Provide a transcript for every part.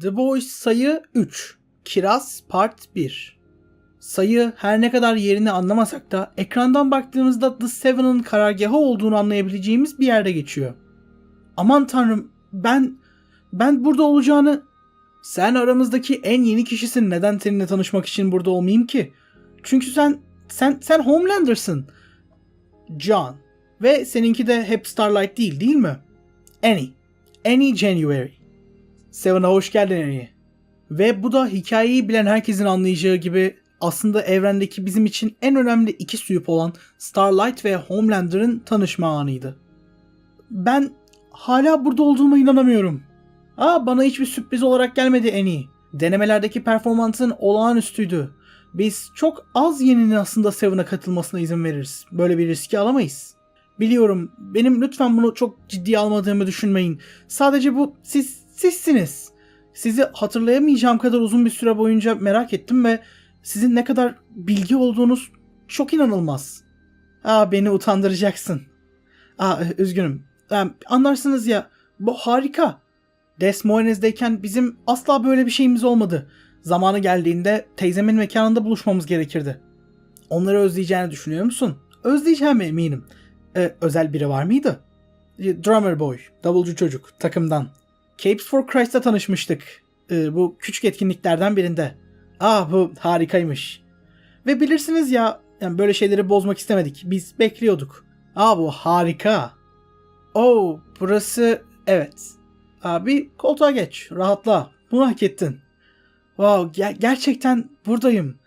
The Boys sayı 3. Kiraz Part 1. Sayı her ne kadar yerini anlamasak da ekrandan baktığımızda The Seven'ın karargahı olduğunu anlayabileceğimiz bir yerde geçiyor. Aman tanrım ben ben burada olacağını sen aramızdaki en yeni kişisin. Neden seninle tanışmak için burada olmayayım ki? Çünkü sen sen sen Homelander'sın. John. Ve seninki de hep Starlight değil değil mi? Annie. Annie January. Seven'a hoş geldin Annie. Ve bu da hikayeyi bilen herkesin anlayacağı gibi aslında evrendeki bizim için en önemli iki suyup olan Starlight ve Homelander'ın tanışma anıydı. Ben hala burada olduğuma inanamıyorum. Aa bana hiçbir sürpriz olarak gelmedi Annie. Denemelerdeki performansın olağanüstüydü. Biz çok az yeninin aslında Seven'a katılmasına izin veririz. Böyle bir riski alamayız. Biliyorum. Benim lütfen bunu çok ciddiye almadığımı düşünmeyin. Sadece bu siz sizsiniz. Sizi hatırlayamayacağım kadar uzun bir süre boyunca merak ettim ve sizin ne kadar bilgi olduğunuz çok inanılmaz. Aa beni utandıracaksın. Aa üzgünüm. Aa, anlarsınız ya bu harika. Des Moines'deyken bizim asla böyle bir şeyimiz olmadı. Zamanı geldiğinde teyzemin mekanında buluşmamız gerekirdi. Onları özleyeceğini düşünüyor musun? Özleyeceğime eminim. Ee, özel biri var mıydı? Ee, Drummer Boy, davulcu çocuk, takımdan. Capes for Christ'ta tanışmıştık. Ee, bu küçük etkinliklerden birinde. Ah bu harikaymış. Ve bilirsiniz ya, yani böyle şeyleri bozmak istemedik. Biz bekliyorduk. Aa bu harika. Oh burası evet. Abi koltuğa geç. Rahatla. Bunu hak ettin. Wow ger- gerçekten buradayım.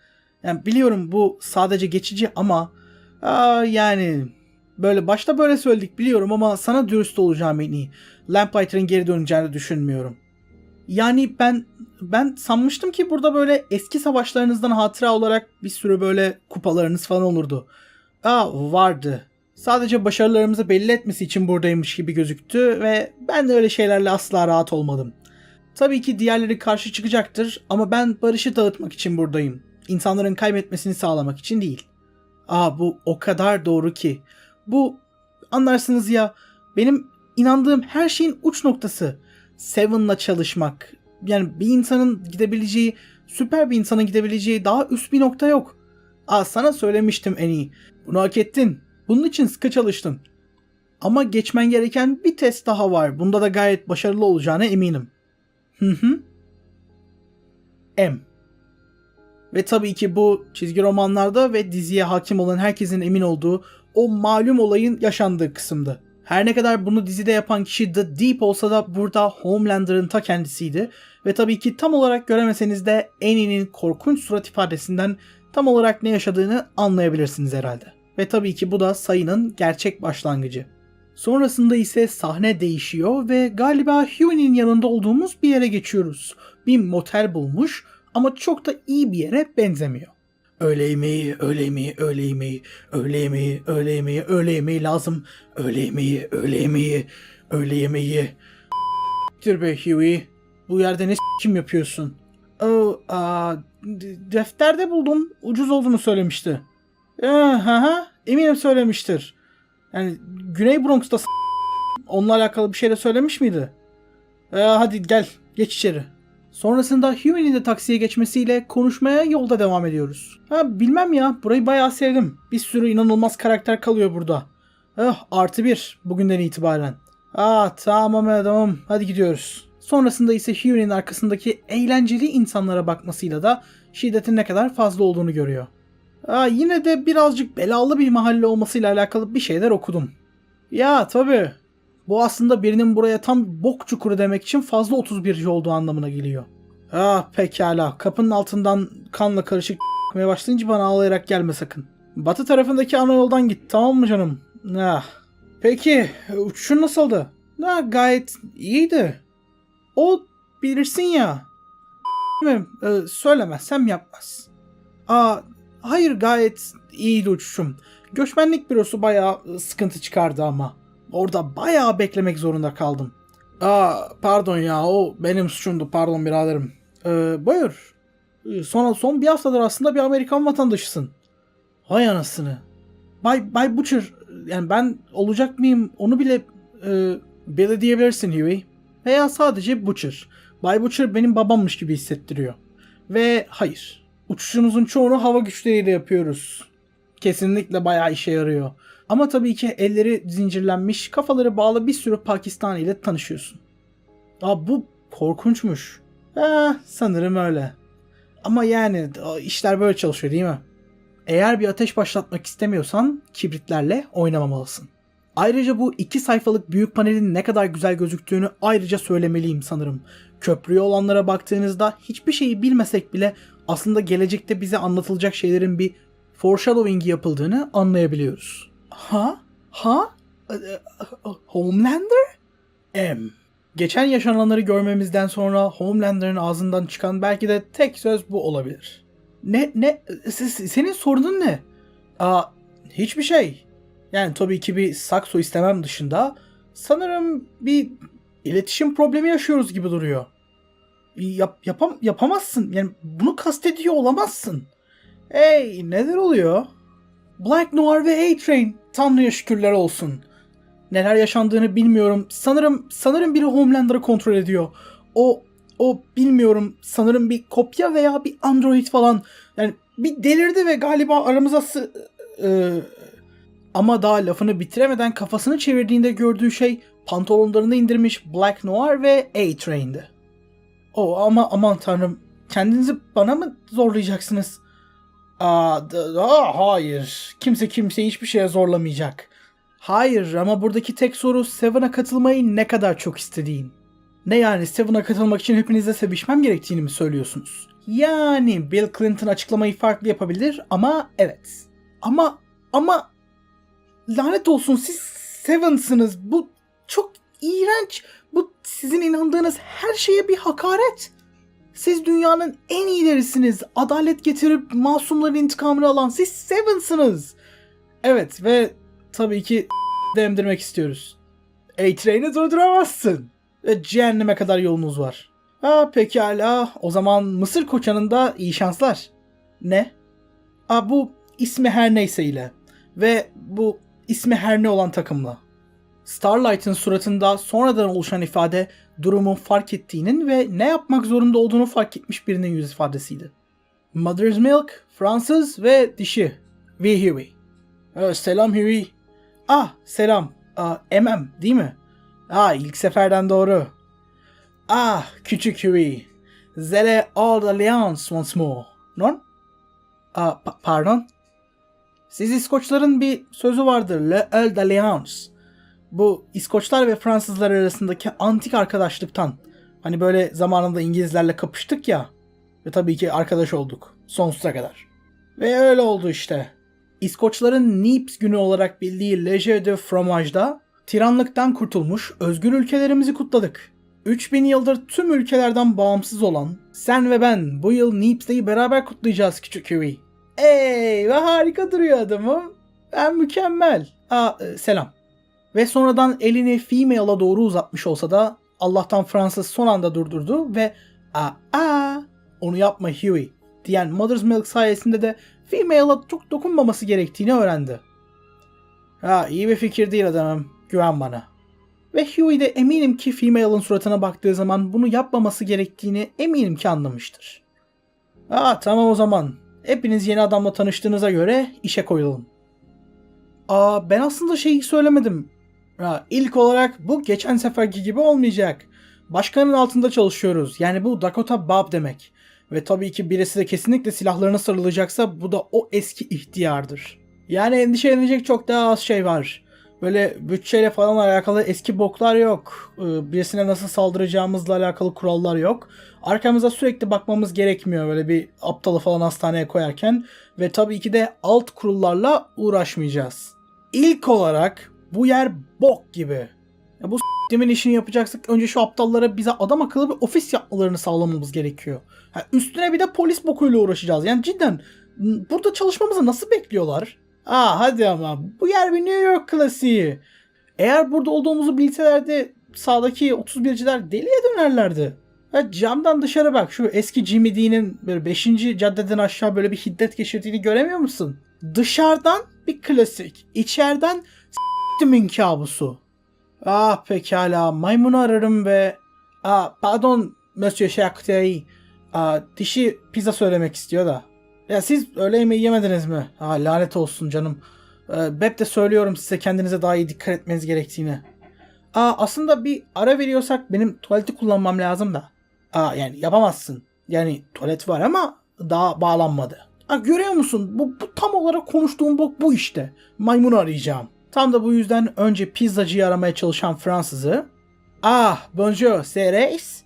Yani biliyorum bu sadece geçici ama aa, yani böyle başta böyle söyledik biliyorum ama sana dürüst olacağım en iyi. Lamplighter'ın geri döneceğini düşünmüyorum. Yani ben ben sanmıştım ki burada böyle eski savaşlarınızdan hatıra olarak bir sürü böyle kupalarınız falan olurdu. Aa vardı. Sadece başarılarımızı belli etmesi için buradaymış gibi gözüktü ve ben de öyle şeylerle asla rahat olmadım. Tabii ki diğerleri karşı çıkacaktır ama ben barışı dağıtmak için buradayım. İnsanların kaybetmesini sağlamak için değil. Aa bu o kadar doğru ki. Bu anlarsınız ya benim inandığım her şeyin uç noktası. Seven'la çalışmak. Yani bir insanın gidebileceği, süper bir insanın gidebileceği daha üst bir nokta yok. Aa sana söylemiştim en iyi. Bunu hak ettin. Bunun için sıkı çalıştın. Ama geçmen gereken bir test daha var. Bunda da gayet başarılı olacağına eminim. Hı hı. M. Ve tabii ki bu çizgi romanlarda ve diziye hakim olan herkesin emin olduğu o malum olayın yaşandığı kısımdı. Her ne kadar bunu dizide yapan kişi The Deep olsa da burada Homelander'ın ta kendisiydi. Ve tabii ki tam olarak göremeseniz de Annie'nin korkunç surat ifadesinden tam olarak ne yaşadığını anlayabilirsiniz herhalde. Ve tabii ki bu da sayının gerçek başlangıcı. Sonrasında ise sahne değişiyor ve galiba Huey'nin yanında olduğumuz bir yere geçiyoruz. Bir motel bulmuş ama çok da iyi bir yere benzemiyor. Öğle yemeği, öğle yemeği, öğle yemeği, öğle yemeği, öğle yemeği, öğle yemeği lazım. Öğle yemeği, öğle yemeği, öğle yemeği. Dur be Huey. Bu yerde ne kim yapıyorsun? Oh, aa, defterde buldum. Ucuz olduğunu söylemişti. Ee, hı hı. Eminim söylemiştir. Yani Güney Bronx'ta onunla alakalı bir şey de söylemiş miydi? Ee, hadi gel geç içeri. Sonrasında Huey'nin de taksiye geçmesiyle konuşmaya yolda devam ediyoruz. Ha bilmem ya burayı bayağı sevdim. Bir sürü inanılmaz karakter kalıyor burada. Ah artı bir bugünden itibaren. Ah tamam tamam hadi gidiyoruz. Sonrasında ise Huey'nin arkasındaki eğlenceli insanlara bakmasıyla da şiddetin ne kadar fazla olduğunu görüyor. Aa, yine de birazcık belalı bir mahalle olmasıyla alakalı bir şeyler okudum. Ya tabi. Bu aslında birinin buraya tam bok çukuru demek için fazla 31. olduğu anlamına geliyor. Ah pekala. Kapının altından kanla karışık s**meye başlayınca bana ağlayarak gelme sakın. Batı tarafındaki ana yoldan git tamam mı canım? Ah. Peki uçuşun nasıldı? Ha, gayet iyiydi. O bilirsin ya. Mi? Ee, söylemezsem yapmaz. Aa Hayır gayet iyiydi uçuşum. Göçmenlik bürosu bayağı sıkıntı çıkardı ama. Orada bayağı beklemek zorunda kaldım. Aa pardon ya o benim suçumdu pardon biraderim. Ee, buyur. Ee, Son, son bir haftadır aslında bir Amerikan vatandaşısın. Hay anasını. Bay, Bay Butcher yani ben olacak mıyım onu bile e, belirleyebilirsin Huey. Veya sadece Butcher. Bay Butcher benim babammış gibi hissettiriyor. Ve hayır. Uçuşumuzun çoğunu hava güçleriyle yapıyoruz. Kesinlikle bayağı işe yarıyor. Ama tabii ki elleri zincirlenmiş, kafaları bağlı bir sürü Pakistani ile tanışıyorsun. Aa bu korkunçmuş. Ha, sanırım öyle. Ama yani işler böyle çalışıyor değil mi? Eğer bir ateş başlatmak istemiyorsan kibritlerle oynamamalısın. Ayrıca bu iki sayfalık büyük panelin ne kadar güzel gözüktüğünü ayrıca söylemeliyim sanırım. Köprüye olanlara baktığınızda hiçbir şeyi bilmesek bile aslında gelecekte bize anlatılacak şeylerin bir foreshadowing yapıldığını anlayabiliyoruz. Ha? Ha? Ee, Homelander? M. Geçen yaşananları görmemizden sonra Homelander'ın ağzından çıkan belki de tek söz bu olabilir. Ne ne senin sorunun ne? Aa hiçbir şey. Yani tabii ki bir sakso istemem dışında sanırım bir iletişim problemi yaşıyoruz gibi duruyor. Yap, yapam, yapamazsın. Yani bunu kastediyor olamazsın. Hey neler oluyor? Black Noir ve A-Train. Tanrı'ya şükürler olsun. Neler yaşandığını bilmiyorum. Sanırım sanırım biri Homelander'ı kontrol ediyor. O o bilmiyorum. Sanırım bir kopya veya bir android falan. Yani bir delirdi ve galiba aramıza sı- e, ama daha lafını bitiremeden kafasını çevirdiğinde gördüğü şey pantolonlarını indirmiş Black Noir ve A-Train'di. O ama aman tanrım kendinizi bana mı zorlayacaksınız? Aa, hayır. Kimse kimseyi hiçbir şeye zorlamayacak. Hayır ama buradaki tek soru Seven'a katılmayı ne kadar çok istediğin. Ne yani Seven'a katılmak için hepinizle sevişmem gerektiğini mi söylüyorsunuz? Yani Bill Clinton açıklamayı farklı yapabilir ama evet. Ama ama lanet olsun siz Seven'sınız. Bu çok iğrenç. Bu sizin inandığınız her şeye bir hakaret. Siz dünyanın en iyilerisiniz. Adalet getirip masumların intikamını alan siz Seven'sınız. Evet ve tabii ki demdirmek istiyoruz. A-Train'i durduramazsın. Ve cehenneme kadar yolunuz var. Ha pekala. O zaman Mısır koçanında iyi şanslar. Ne? Aa, bu ismi her neyse ile. Ve bu ismi her ne olan takımla. Starlight'ın suratında sonradan oluşan ifade durumu fark ettiğinin ve ne yapmak zorunda olduğunu fark etmiş birinin yüz ifadesiydi. Mother's Milk, Fransız ve dişi. V. Huey. Ee, selam Huey. Ah selam. Aa, MM değil mi? Ah ilk seferden doğru. Ah küçük Huey. Zele all alliance once more. Non? Aa, pa- pardon? Siz İskoçların bir sözü vardır. Le El d'Alliance. Bu İskoçlar ve Fransızlar arasındaki antik arkadaşlıktan. Hani böyle zamanında İngilizlerle kapıştık ya. Ve tabii ki arkadaş olduk. Sonsuza kadar. Ve öyle oldu işte. İskoçların Nips günü olarak bildiği Leger de Fromage'da tiranlıktan kurtulmuş özgür ülkelerimizi kutladık. 3000 yıldır tüm ülkelerden bağımsız olan sen ve ben bu yıl Nips'teyi beraber kutlayacağız küçük Huey. Ey ve harika duruyor adamım. Ben mükemmel. Aa, e, selam. Ve sonradan elini female'a doğru uzatmış olsa da Allah'tan Fransız son anda durdurdu ve aa, aa onu yapma Huey diyen Mother's Milk sayesinde de female'a çok dokunmaması gerektiğini öğrendi. Ha iyi bir fikir değil adamım. Güven bana. Ve Huey de eminim ki female'ın suratına baktığı zaman bunu yapmaması gerektiğini eminim ki anlamıştır. Ha tamam o zaman. Hepiniz yeni adamla tanıştığınıza göre işe koyulalım. Aa ben aslında şeyi söylemedim. İlk olarak bu geçen seferki gibi olmayacak. Başkanın altında çalışıyoruz. Yani bu Dakota Bob demek. Ve tabii ki birisi de kesinlikle silahlarına sarılacaksa bu da o eski ihtiyardır. Yani endişelenecek çok daha az şey var. Böyle bütçeyle falan alakalı eski boklar yok. Ee, Birisine nasıl saldıracağımızla alakalı kurallar yok. Arkamıza sürekli bakmamız gerekmiyor böyle bir aptalı falan hastaneye koyarken. Ve tabii ki de alt kurullarla uğraşmayacağız. İlk olarak bu yer bok gibi. Ya bu s**timin işini yapacaksak önce şu aptallara bize adam akıllı bir ofis yapmalarını sağlamamız gerekiyor. Ha, üstüne bir de polis bokuyla uğraşacağız. Yani cidden burada çalışmamızı nasıl bekliyorlar? Aa hadi ama bu yer bir New York klasiği. Eğer burada olduğumuzu bilselerdi sağdaki 31'ciler deliye dönerlerdi. Ya camdan dışarı bak şu eski Jimmy Dean'in böyle 5. caddeden aşağı böyle bir hiddet geçirdiğini göremiyor musun? Dışarıdan bir klasik, içeriden s**timin kabusu. Ah pekala maymunu ararım ve... Aa pardon Monsieur Charcuterie aa, dişi pizza söylemek istiyor da. Ya siz öğle yemeği yemediniz mi? Aa, lanet olsun canım. Ee, hep de söylüyorum size kendinize daha iyi dikkat etmeniz gerektiğini. Aa, aslında bir ara veriyorsak benim tuvaleti kullanmam lazım da. Aa, yani yapamazsın. Yani tuvalet var ama daha bağlanmadı. Ha, görüyor musun? Bu, bu tam olarak konuştuğum bok bu işte. Maymunu arayacağım. Tam da bu yüzden önce pizzacıyı aramaya çalışan Fransızı. Ah, bonjour, c'est?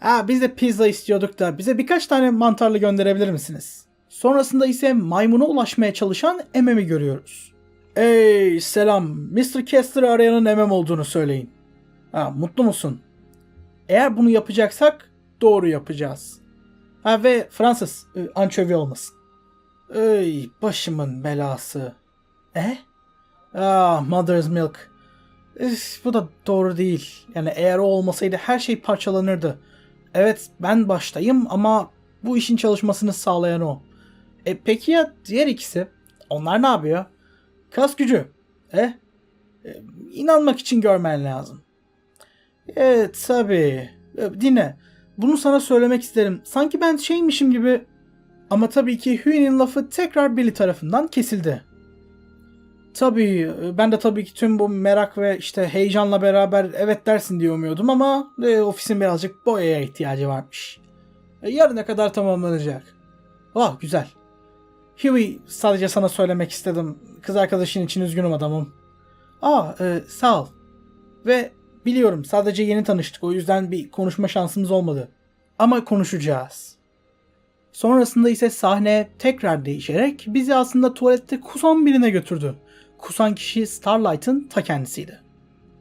Ah, biz de pizza istiyorduk da bize birkaç tane mantarlı gönderebilir misiniz? Sonrasında ise maymuna ulaşmaya çalışan Emem'i görüyoruz. Ey selam, Mr. Kester'ı arayanın Emem olduğunu söyleyin. Ha, mutlu musun? Eğer bunu yapacaksak doğru yapacağız. Ha ve Fransız, e, ançövi olmasın. Ey başımın belası. E? Ah, Mother's Milk. Üf, bu da doğru değil. Yani eğer o olmasaydı her şey parçalanırdı. Evet ben baştayım ama bu işin çalışmasını sağlayan o. E peki ya diğer ikisi? Onlar ne yapıyor? Kas gücü. E? e inanmak için görmen lazım. Evet tabii. E, dinle. Bunu sana söylemek isterim. Sanki ben şeymişim gibi. Ama tabii ki Huey'nin lafı tekrar Billy tarafından kesildi. Tabii ben de tabii ki tüm bu merak ve işte heyecanla beraber evet dersin diye umuyordum ama e, ofisin birazcık boyaya ihtiyacı varmış. E, yarına kadar tamamlanacak. Ah güzel. Huey sadece sana söylemek istedim. Kız arkadaşın için üzgünüm adamım. Aa e, sağ ol. Ve biliyorum sadece yeni tanıştık o yüzden bir konuşma şansımız olmadı. Ama konuşacağız. Sonrasında ise sahne tekrar değişerek bizi aslında tuvalette kusan birine götürdü. Kusan kişi Starlight'ın ta kendisiydi.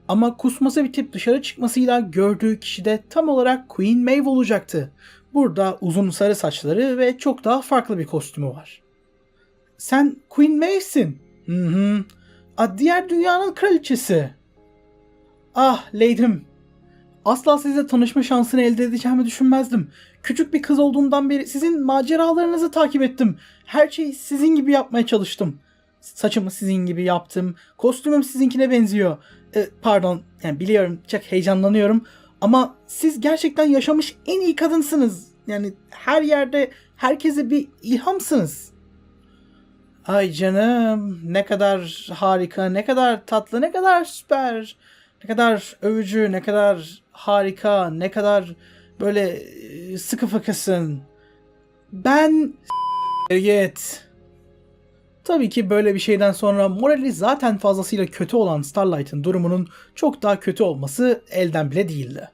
Ama kusması bitip dışarı çıkmasıyla gördüğü kişi de tam olarak Queen Maeve olacaktı. Burada uzun sarı saçları ve çok daha farklı bir kostümü var. Sen Queen Maeve'sin. Hı hı. A, diğer dünyanın kraliçesi. Ah Lady'm. Asla sizle tanışma şansını elde edeceğimi düşünmezdim. Küçük bir kız olduğumdan beri sizin maceralarınızı takip ettim. Her şeyi sizin gibi yapmaya çalıştım. Saçımı sizin gibi yaptım. Kostümüm sizinkine benziyor. E, pardon, yani biliyorum çok heyecanlanıyorum. Ama siz gerçekten yaşamış en iyi kadınsınız. Yani her yerde herkese bir ilhamsınız. Ay canım ne kadar harika, ne kadar tatlı, ne kadar süper, ne kadar övücü, ne kadar harika, ne kadar böyle e, sıkı fıkısın. Ben git. Tabii ki böyle bir şeyden sonra morali zaten fazlasıyla kötü olan Starlight'ın durumunun çok daha kötü olması elden bile değildi.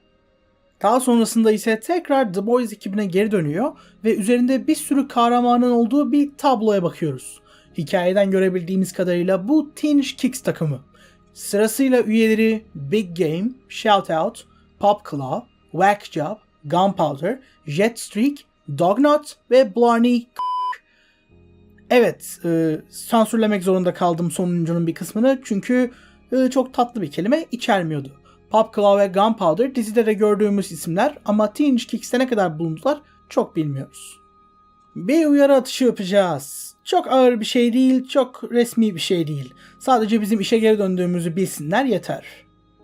Daha sonrasında ise tekrar The Boys ekibine geri dönüyor ve üzerinde bir sürü kahramanın olduğu bir tabloya bakıyoruz. Hikayeden görebildiğimiz kadarıyla bu Teenage Kicks takımı. Sırasıyla üyeleri Big Game, Shoutout, Pop Claw, Whack Job, Gunpowder, Jet Streak, Dognut ve Blarney Evet, e, sansürlemek zorunda kaldım sonuncunun bir kısmını çünkü e, çok tatlı bir kelime içermiyordu. Pop Claw ve Gunpowder dizide de gördüğümüz isimler ama Teenage Kicks'te ne kadar bulundular çok bilmiyoruz. Bir uyarı atışı yapacağız. Çok ağır bir şey değil, çok resmi bir şey değil. Sadece bizim işe geri döndüğümüzü bilsinler yeter.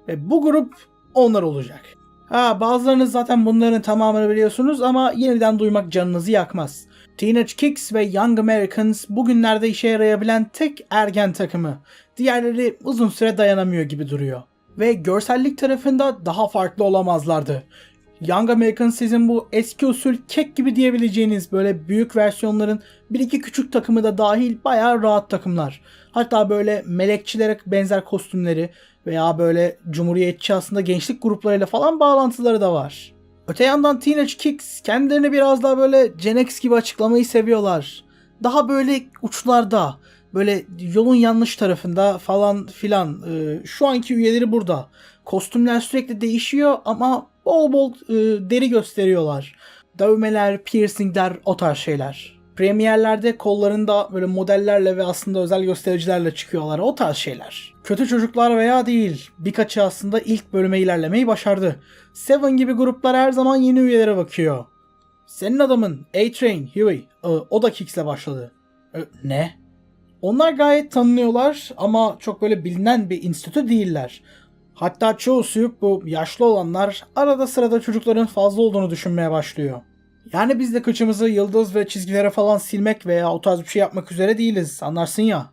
Ve bu grup onlar olacak. Ha bazılarınız zaten bunların tamamını biliyorsunuz ama yeniden duymak canınızı yakmaz. Teenage Kicks ve Young Americans bugünlerde işe yarayabilen tek ergen takımı. Diğerleri uzun süre dayanamıyor gibi duruyor. Ve görsellik tarafında daha farklı olamazlardı. Young Americans sizin bu eski usul kek gibi diyebileceğiniz böyle büyük versiyonların bir iki küçük takımı da dahil bayağı rahat takımlar. Hatta böyle melekçilere benzer kostümleri veya böyle cumhuriyetçi aslında gençlik gruplarıyla falan bağlantıları da var. Öte yandan Teenage Kicks kendilerini biraz daha böyle Gen X gibi açıklamayı seviyorlar. Daha böyle uçlarda, böyle yolun yanlış tarafında falan filan. Ee, şu anki üyeleri burada. Kostümler sürekli değişiyor ama bol bol e, deri gösteriyorlar. Dövmeler, piercingler, o tarz şeyler. Premierlerde kollarında böyle modellerle ve aslında özel göstericilerle çıkıyorlar. O tarz şeyler. Kötü çocuklar veya değil. Birkaçı aslında ilk bölüme ilerlemeyi başardı. Seven gibi gruplar her zaman yeni üyelere bakıyor. Senin adamın A-Train, Huey, e, o da Kicks'le başladı. E, ne? Onlar gayet tanınıyorlar ama çok böyle bilinen bir enstitü değiller. Hatta çoğu suyup bu yaşlı olanlar arada sırada çocukların fazla olduğunu düşünmeye başlıyor. Yani biz de kıçımızı yıldız ve çizgilere falan silmek veya o tarz bir şey yapmak üzere değiliz anlarsın ya.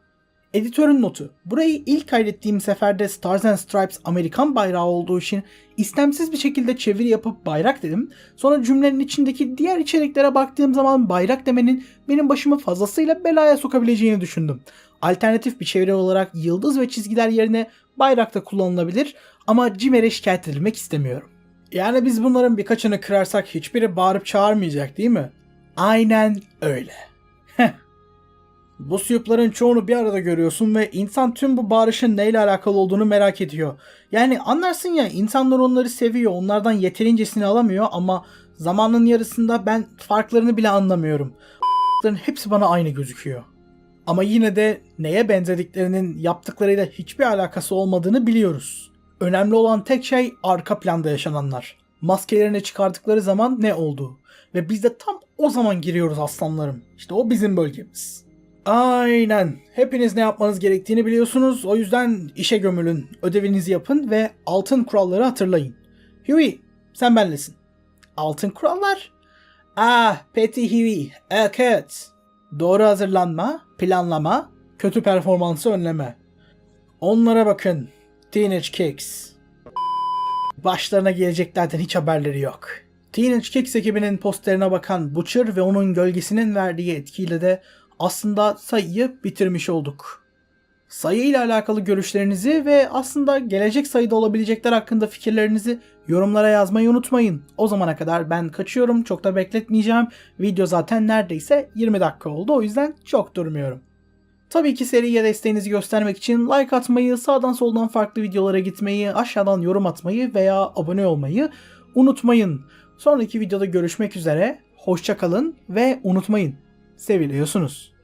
Editörün notu. Burayı ilk kaydettiğim seferde Stars and Stripes Amerikan bayrağı olduğu için istemsiz bir şekilde çeviri yapıp bayrak dedim. Sonra cümlenin içindeki diğer içeriklere baktığım zaman bayrak demenin benim başımı fazlasıyla belaya sokabileceğini düşündüm. Alternatif bir çeviri olarak yıldız ve çizgiler yerine bayrak da kullanılabilir ama CİMER'e şikayet edilmek istemiyorum. Yani biz bunların birkaçını kırarsak hiçbiri bağırıp çağırmayacak değil mi? Aynen öyle. Bu suyupların çoğunu bir arada görüyorsun ve insan tüm bu bağırışın neyle alakalı olduğunu merak ediyor. Yani anlarsın ya insanlar onları seviyor, onlardan yeterincesini alamıyor ama zamanın yarısında ben farklarını bile anlamıyorum. hepsi bana aynı gözüküyor. Ama yine de neye benzediklerinin yaptıklarıyla hiçbir alakası olmadığını biliyoruz. Önemli olan tek şey arka planda yaşananlar. Maskelerini çıkardıkları zaman ne oldu? Ve biz de tam o zaman giriyoruz aslanlarım. İşte o bizim bölgemiz. Aynen. Hepiniz ne yapmanız gerektiğini biliyorsunuz. O yüzden işe gömülün, ödevinizi yapın ve altın kuralları hatırlayın. Huey, sen benlesin. Altın kurallar? Ah, Petty Huey, evet. Doğru hazırlanma, planlama, kötü performansı önleme. Onlara bakın. Teenage Kicks. Başlarına geleceklerden hiç haberleri yok. Teenage Kicks ekibinin posterine bakan Butcher ve onun gölgesinin verdiği etkiyle de aslında sayıyı bitirmiş olduk. Sayı ile alakalı görüşlerinizi ve aslında gelecek sayıda olabilecekler hakkında fikirlerinizi yorumlara yazmayı unutmayın. O zamana kadar ben kaçıyorum. Çok da bekletmeyeceğim. Video zaten neredeyse 20 dakika oldu. O yüzden çok durmuyorum. Tabii ki seriye desteğinizi göstermek için like atmayı, sağdan soldan farklı videolara gitmeyi, aşağıdan yorum atmayı veya abone olmayı unutmayın. Sonraki videoda görüşmek üzere. Hoşça kalın ve unutmayın. Seviliyorsunuz.